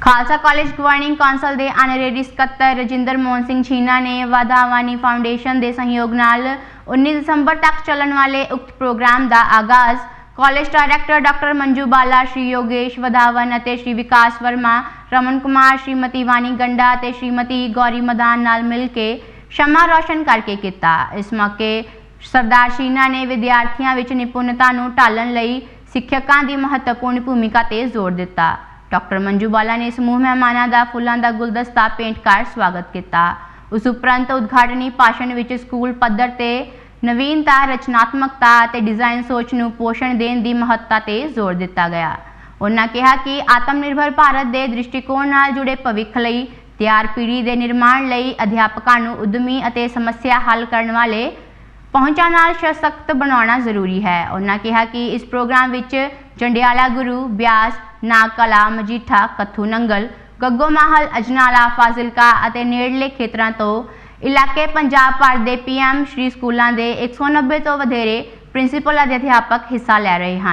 Khalsa college governing council ਦੇ ਅਨਰੇਰੀ ਸਕੱਤਰ ਰਜਿੰਦਰ ਮੋਹਨ ਸਿੰਘ ਛੀਨਾ ਨੇ ਵਾਧਾਵਾਨੀ ਫਾਊਂਡੇਸ਼ਨ ਦੇ ਸਹਿਯੋਗ ਨਾਲ 19 ਦਸੰਬਰ ਤੱਕ ਚੱਲਣ ਵਾਲੇ ਉਕਤ ਪ੍ਰੋਗਰਾਮ ਦਾ ਆਗਾਜ਼ ਕਾਲਜ ਡਾਇਰੈਕਟਰ ਡਾਕਟਰ ਮੰਜੂ ਬਾਲਾ, ਸ਼੍ਰੀ ਯੋਗੇਸ਼ ਵਧਾਵਨ ਅਤੇ ਸ਼੍ਰੀ ਵਿਕਾਸ ਵਰਮਾ, ਰਮਨ ਕੁਮਾਰ, ਸ਼੍ਰੀਮਤੀ ਵਾਨੀ ਗੰਡਾ ਅਤੇ ਸ਼੍ਰੀਮਤੀ ਗੌਰੀ ਮਦਾਨ ਨਾਲ ਮਿਲ ਕੇ ਸ਼ਮਾ ਰੋਸ਼ਨ ਕਰਕੇ ਕੀਤਾ। ਇਸ ਮੌਕੇ ਸਰਦਾਰ ਸ਼ੀਨਾ ਨੇ ਵਿਦਿਆਰਥੀਆਂ ਵਿੱਚ ਨਿਪੁੰਨਤਾ ਨੂੰ ਢਾਲਣ ਲਈ ਸਿੱਖਿਅਕਾਂ ਦੀ ਮਹੱਤਵਪੂਰਨ ਭੂਮਿਕਾ ਤੇ ਜ਼ੋਰ ਦਿੱਤਾ। ਡਾਕਟਰ ਮੰਜੂ ਬਾਲਾ ਨੇ ਸਮੂਹ ਮਹਿਮਾਨਾਂ ਦਾ ਫੁੱਲਾਂ ਦਾ ਗੁਲਦਸਤਾ ਪੇਂਟ ਕਰ ਸਵਾਗਤ ਕੀਤਾ। ਉਸ ਉਪਰੰਤ ਉਦਘਾਟਨੀ ਭਾਸ਼ਣ ਵਿੱਚ ਸਕੂਲ ਪੱਧਰ ਤੇ ਨਵੀਨਤਾ, ਰਚਨਾਤਮਕਤਾ ਅਤੇ ਡਿਜ਼ਾਈਨ ਸੋਚ ਨੂੰ ਪੋਸ਼ਣ ਦੇਣ ਦੀ ਮਹੱਤਤਾ ਤੇ ਜ਼ੋਰ ਦਿੱਤਾ ਗਿਆ। ਉਹਨਾਂ ਕਿਹਾ ਕਿ ਆਤਮ ਨਿਰਭਰ ਭਾਰਤ ਦੇ ਦ੍ਰਿਸ਼ਟੀਕੋਣ ਨਾਲ ਜੁੜੇ ਭਵਿੱਖ ਲਈ, ਤਿਆਰ ਪੀੜ੍ਹੀ ਦੇ ਨਿਰਮਾਣ ਲਈ ਅਧਿਆਪਕਾਂ ਨੂੰ ਉਦਮੀ ਅਤੇ ਸਮੱਸਿਆ ਹੱਲ ਕਰਨ ਵਾਲੇ ਪਹੁੰਚਾਂ ਨਾਲ ਸਸ਼ਕਤ ਬਣਾਉਣਾ ਜ਼ਰੂਰੀ ਹੈ। ਉਹਨਾਂ ਕਿਹਾ ਕਿ ਇਸ ਪ੍ਰੋਗਰਾਮ ਵਿੱਚ ਜੰਡਿਆਲਾ ਗੁਰੂ, ਬਿਆਸ ਨਾਗਕਲਾ ਮਜੀਠਾ, ਕੱਥੂ ਨੰਗਲ, ਗੱਗੋ ਮਾਹਲ, ਅਜਨਾਲਾ, ਫਾਜ਼ਿਲਕਾ ਅਤੇ ਨੇੜਲੇ ਖੇਤਰਾਂ ਤੋਂ ਇਲਾਕੇ ਪੰਜਾਬ ਭਰ ਦੇ ਪੀਐਮ ਸ਼੍ਰੀ ਸਕੂਲਾਂ ਦੇ 190 ਤੋਂ ਵਧੇਰੇ ਪ੍ਰਿੰਸੀਪਲ ਅਤੇ ਅਧਿਆਪਕ ਹਿੱਸਾ ਲੈ ਰਹੇ ਹਨ।